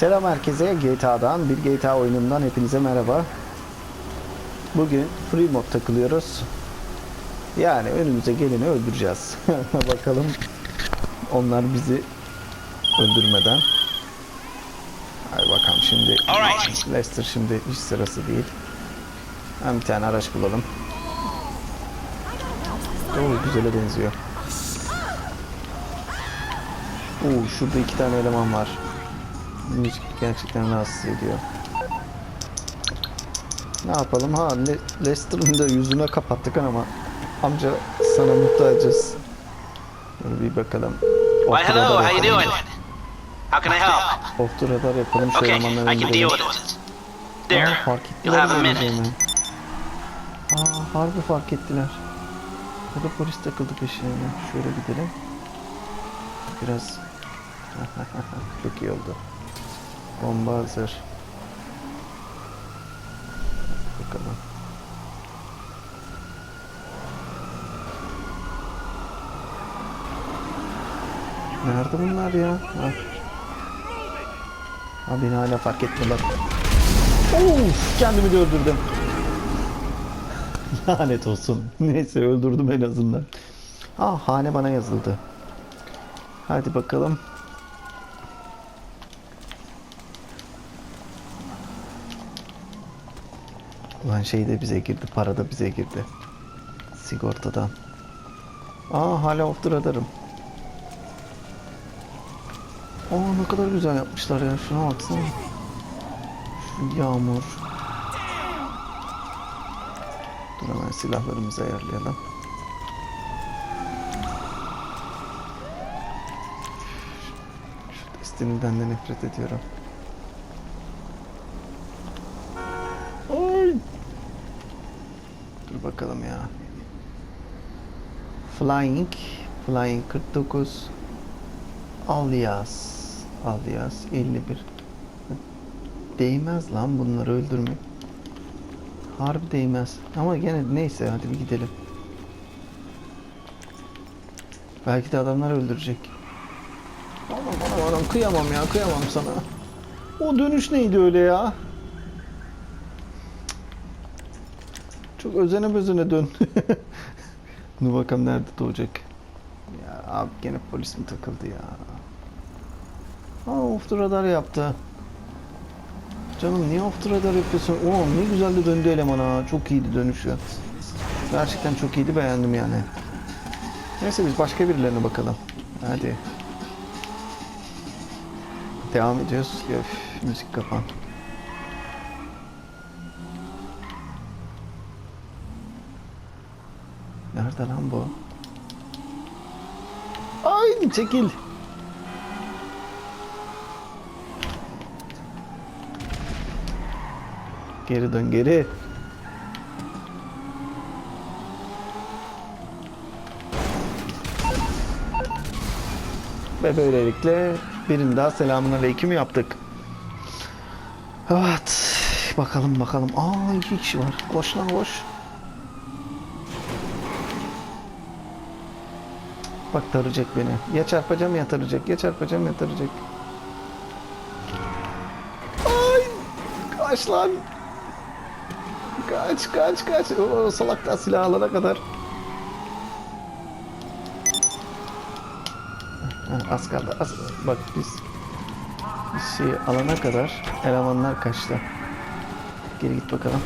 Selam herkese GTA'dan bir GTA oyunundan hepinize merhaba. Bugün free mod takılıyoruz. Yani önümüze geleni öldüreceğiz. Bakalım onlar bizi öldürmeden. Hadi bakalım şimdi Alright. Lester şimdi hiç sırası değil. Hem bir tane araç bulalım. Oo güzele benziyor. Oo şurada iki tane eleman var. Müzik gerçekten rahatsız ediyor. Ne yapalım? Ha Le- Lester'ın da yüzüne kapattık ama amca sana muhtacız. Bir bakalım. Why, hello, how you doing? How can I help? Off the radar yapalım. Şu Okay, elemanları I can deal with it. Aa, There, fark you'll have a mi minute. Aa harbi fark ettiler. Ya da polis takıldı peşine. Şöyle gidelim. Biraz çok iyi oldu. Bomba hazır. Bakalım. Nerede bunlar ya? Ha. Beni hala fark ettiler. Of kendimi de öldürdüm. Lanet olsun. Neyse öldürdüm en azından. Ah hane bana yazıldı. Hadi bakalım. Ulan şey de bize girdi, para da bize girdi. Sigortadan. Aa hala off the radar'ım. Aa ne kadar güzel yapmışlar ya. Şuna baksana. Şu yağmur. Dur hemen silahlarımızı ayarlayalım. Şu Destiny'den de nefret ediyorum. Ay. Dur bakalım ya. Flying. Flying 49. Alias. Alias 51. Değmez lan bunları öldürmek. Harbi değmez. Ama gene neyse hadi bir gidelim. Belki de adamlar öldürecek. Aman aman aman kıyamam ya kıyamam sana. O dönüş neydi öyle ya? Çok özene bezene dön. Dur bakalım nerede doğacak. Ya abi gene polis mi takıldı ya? Aa off radar yaptı. Canım niye off radar yapıyorsun? Oo ne güzel de döndü eleman ha. Çok iyiydi dönüşü. Gerçekten çok iyiydi beğendim yani. Neyse biz başka birilerine bakalım. Hadi. Devam ediyoruz. Öf, müzik kapan. Nerede lan bu? Ay çekil. Geri dön geri. Ve böylelikle birini daha selamun aleyküm yaptık. Evet. Bakalım bakalım. Aa iki kişi var. Koş lan koş. Bak tarayacak beni. Ya çarpacağım ya tarayacak. Ya çarpacağım ya tarayacak. Ay! Kaç lan. Kaç kaç kaç. O salak da silah alana kadar. Az kaldı. Az. Bak biz bir şey alana kadar elemanlar kaçtı. Geri git bakalım.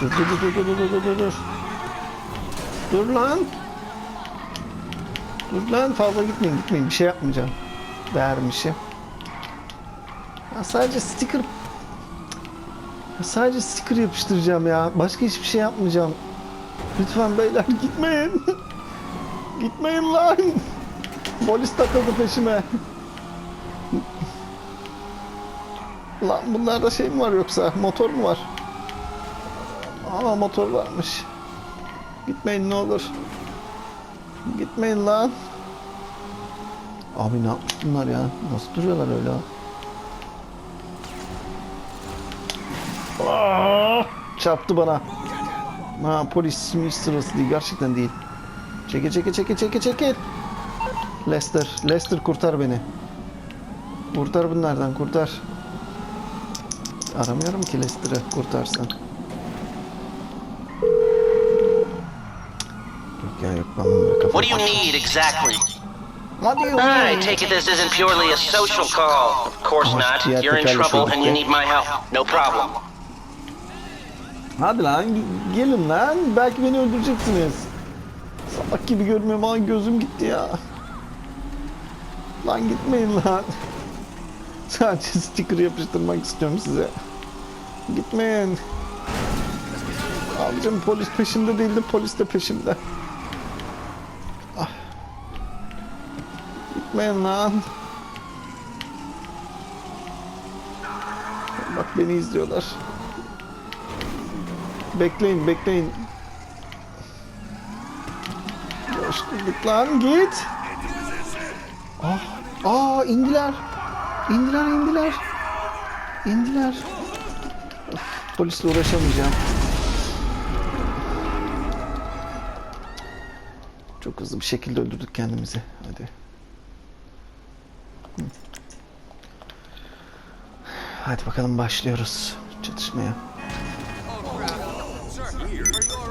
Dur dur dur dur dur dur dur dur. Lan. Dur lan fazla gitmeyin gitmeyin bir şey yapmayacağım. Vermişim. Ya sadece sticker ya sadece sticker yapıştıracağım ya. Başka hiçbir şey yapmayacağım. Lütfen beyler gitmeyin. gitmeyin lan. Polis takıldı peşime. Lan bunlarda şey mi var yoksa? Motor mu var? Aa motor varmış. Gitmeyin ne olur. Gitmeyin lan. Abi ne yapmış bunlar ya? Nasıl duruyorlar öyle? Aa, çarptı bana. Ha polis mi sırası değil gerçekten değil. Çekil çekil çekil çekil çekil. Lester. Lester kurtar beni. Kurtar bunlardan kurtar. Aramıyorum ki Lester'ı kurtarsın. Yok ya yok ben bunları kafa. What do you need exactly? What do you I take it this isn't purely a social call. Of course not. You're in trouble and you need my help. No problem. Hadi lan gelin lan. Belki beni öldüreceksiniz. Salak gibi görmüyorum ama gözüm gitti ya. Lan gitmeyin lan. Sadece sticker yapıştırmak istiyorum size. Gitmeyin. Abicim polis peşimde değildi polis de peşimde. Gitmeyin lan. Bak beni izliyorlar. Bekleyin, bekleyin. Coşkunduk lan git. Ah, aa indiler. İndiler, indiler. İndiler. Of, polisle uğraşamayacağım. Çok hızlı bir şekilde öldürdük kendimizi. Hadi. Hadi bakalım başlıyoruz çatışmaya.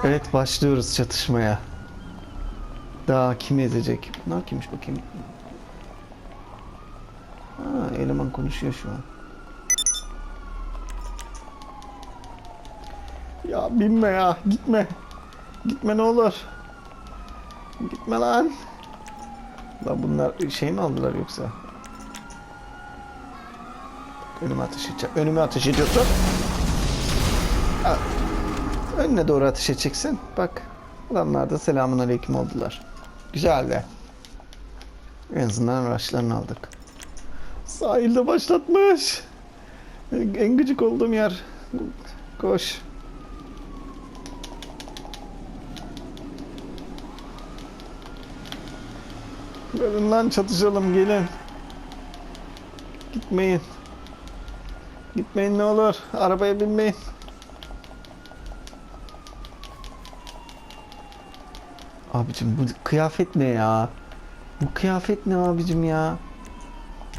Evet başlıyoruz çatışmaya. Daha kim ezecek? Bunlar kimmiş bakayım. Ha, eleman konuşuyor şu an. Ya binme ya gitme. Gitme ne olur. Gitme lan. Lan bunlar şey mi aldılar yoksa? Önüme ateş edeceğim. Önüme ateş ediyorsun. Al. Önüne doğru ateş edeceksin. Bak. Adamlar da selamun aleyküm oldular. Güzel de. En azından araçlarını aldık. Sahilde başlatmış. En gıcık olduğum yer. Koş. Gelin lan çatışalım gelin. Gitmeyin. Gitmeyin ne olur. Arabaya binmeyin. Abicim bu kıyafet ne ya? Bu kıyafet ne abicim ya?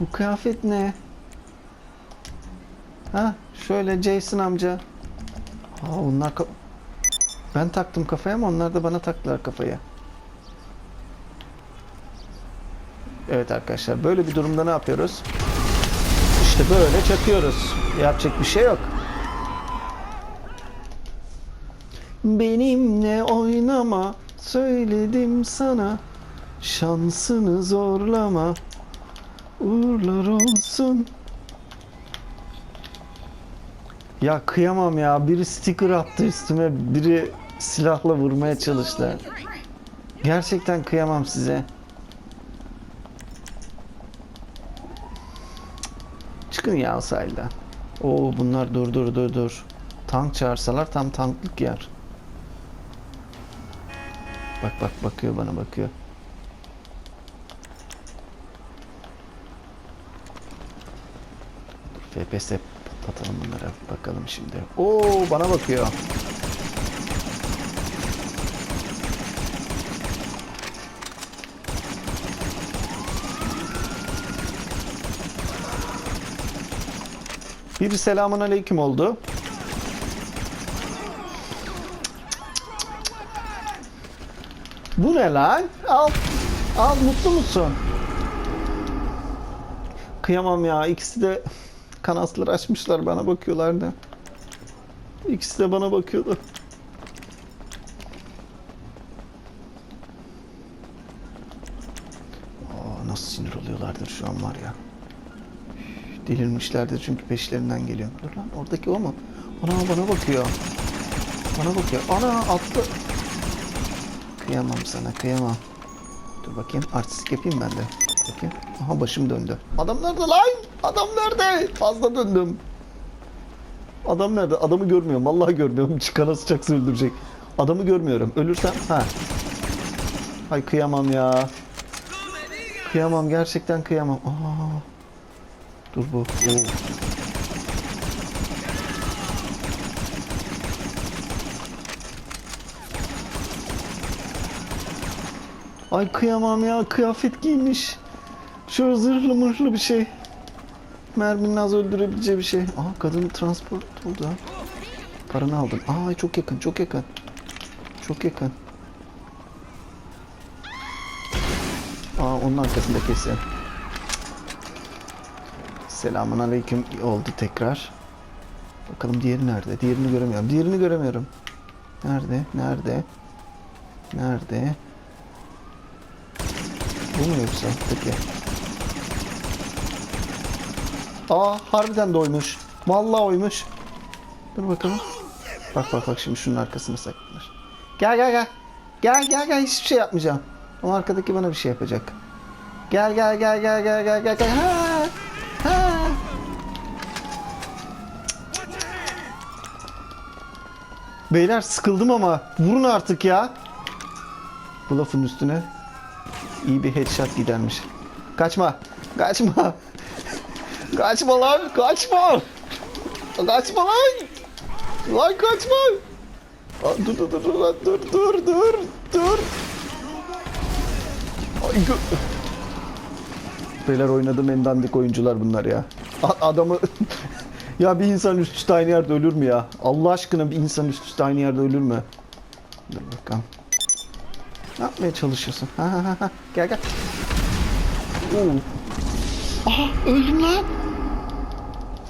Bu kıyafet ne? Ha şöyle Jason amca. Aa onlar ben taktım kafaya ama onlar da bana taktılar kafaya. Evet arkadaşlar böyle bir durumda ne yapıyoruz? İşte böyle çakıyoruz. Yapacak bir şey yok. Benimle oynama söyledim sana şansını zorlama uğurlar olsun. Ya kıyamam ya biri sticker attı üstüme biri silahla vurmaya çalıştı. Gerçekten kıyamam size. Çıkın ya o sahilden. Oo bunlar dur dur dur dur. Tank çağırsalar tam tanklık yer. Bak bak bakıyor bana bakıyor. FPS patlatalım bunlara bakalım şimdi. Oo bana bakıyor. Bir selamun aleyküm oldu. Bu ne lan? Al. Al mutlu musun? Kıyamam ya. İkisi de kanatları açmışlar bana bakıyorlardı. İkisi de bana bakıyordu. Aa, nasıl sinir oluyorlardır şu an var ya. Delirmişlerdir çünkü peşlerinden geliyor. Dur lan oradaki o mu? Ana bana bakıyor. Bana bakıyor. Ana attı. Kıyamam sana kıyamam. Dur bakayım artistik yapayım ben de. Bakayım. Aha başım döndü. Adam nerede lan? Adam nerede? Fazla döndüm. Adam nerede? Adamı görmüyorum. Vallahi görmüyorum. Çıkana sıcaksa öldürecek. Adamı görmüyorum. Ölürsem ha. Ay kıyamam ya. Kıyamam gerçekten kıyamam. Aa. Dur bu. Ay kıyamam ya kıyafet giymiş. Şöyle zırhlı mırhlı bir şey. Merminin az öldürebileceği bir şey. Aa kadın transport oldu ha. Paranı aldım. Aa çok yakın çok yakın. Çok yakın. Aa onun arkasında kesin. Selamun aleyküm oldu tekrar. Bakalım diğeri nerede? Diğerini göremiyorum. Diğerini göremiyorum. Nerede? Nerede? Nerede? Bu mu yoksa? Peki. Aa harbiden de oymuş. Vallahi oymuş. Dur bakalım. Bak bak bak şimdi şunun arkasına saklanır. Gel gel gel. Gel gel gel hiçbir şey yapmayacağım. O arkadaki bana bir şey yapacak. Gel gel gel gel gel gel gel! Ha! Beyler sıkıldım ama vurun artık ya. Bu lafın üstüne iyi bir headshot gidermiş. Kaçma. Kaçma. Kaçma lan. Kaçma. Kaçma lan. Lan kaçma. Aa, dur dur dur dur dur dur dur dur. Ay, Beyler oynadığım en dandik oyuncular bunlar ya. A- adamı ya bir insan üst üste aynı yerde ölür mü ya? Allah aşkına bir insan üst üste aynı yerde ölür mü? Dur bakalım. Ne yapmaya çalışıyorsun? Ha ha ha, ha. Gel gel. Oo. Aha öldüm lan.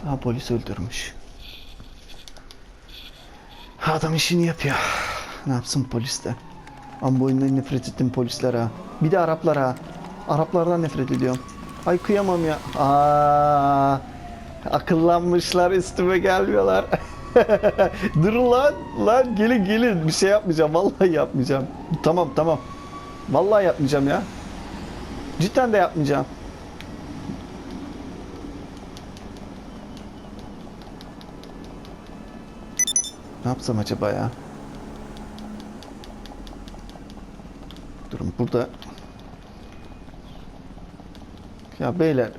Ha polis öldürmüş. Adam işini yapıyor. Ne yapsın polis de? Ama bu nefret ettim polisler ha. Bir de Araplar ha. Araplardan nefret ediyorum. Ay kıyamam ya. Aa, akıllanmışlar üstüme gelmiyorlar. Dur lan lan gelin gelin bir şey yapmayacağım vallahi yapmayacağım. Tamam tamam. Vallahi yapmayacağım ya. Cidden de yapmayacağım. Ne yapsam acaba ya? Durun burada. Ya beyler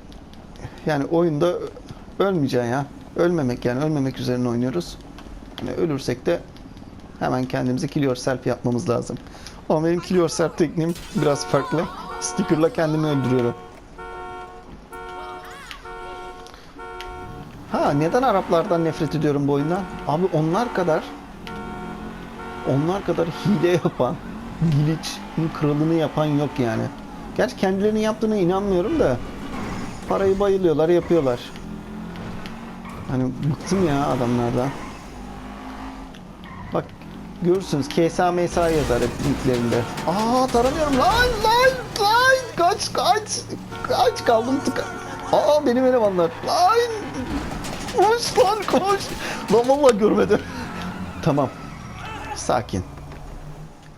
yani oyunda ölmeyeceksin ya. Ölmemek yani ölmemek üzerine oynuyoruz. Yani ölürsek de hemen kendimize kill yourself yapmamız lazım. Ama benim kill yourself tekniğim biraz farklı. Sticker'la kendimi öldürüyorum. Ha neden Araplardan nefret ediyorum bu oyundan? Abi onlar kadar onlar kadar hile yapan, glitch'in kralını yapan yok yani. Gerçi kendilerinin yaptığına inanmıyorum da parayı bayılıyorlar, yapıyorlar. Hani bıktım ya adamlardan. Bak görürsünüz KSA MSA yazar hep linklerinde. Aa taramıyorum lan lan lan kaç kaç kaç kaldım tıka. Aa benim elemanlar lan koş lan koş. Lan vallahi görmedim. tamam sakin.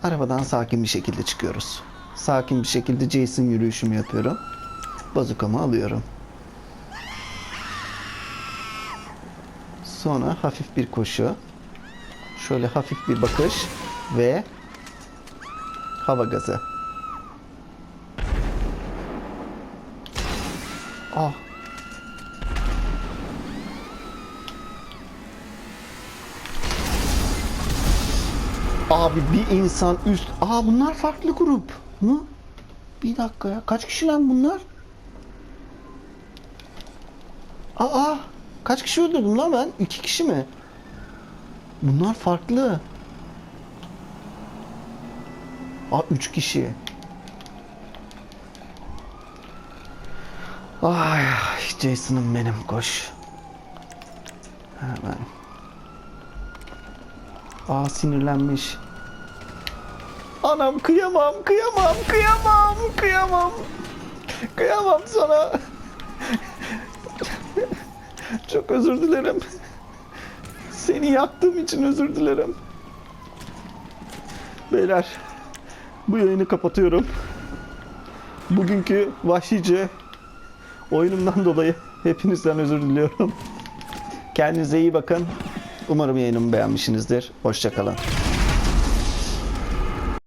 Arabadan sakin bir şekilde çıkıyoruz. Sakin bir şekilde Jason yürüyüşümü yapıyorum. Bazukamı alıyorum. Sonra hafif bir koşu. Şöyle hafif bir bakış ve hava gazı. Ah. Abi bir insan üst... Aa bunlar farklı grup mu? Bir dakika ya. Kaç kişi lan bunlar? Aa kaç kişi öldürdüm lan ben? İki kişi mi? Bunlar farklı. Aa üç kişi. Ay Jason'ım benim koş. Hemen. Aa sinirlenmiş. Anam kıyamam, kıyamam, kıyamam, kıyamam. Kıyamam sana. Çok özür dilerim. Seni yaktığım için özür dilerim. Beyler, bu yayını kapatıyorum. Bugünkü vahşice oyunumdan dolayı hepinizden özür diliyorum. Kendinize iyi bakın. Umarım yayınımı beğenmişsinizdir. Hoşçakalın.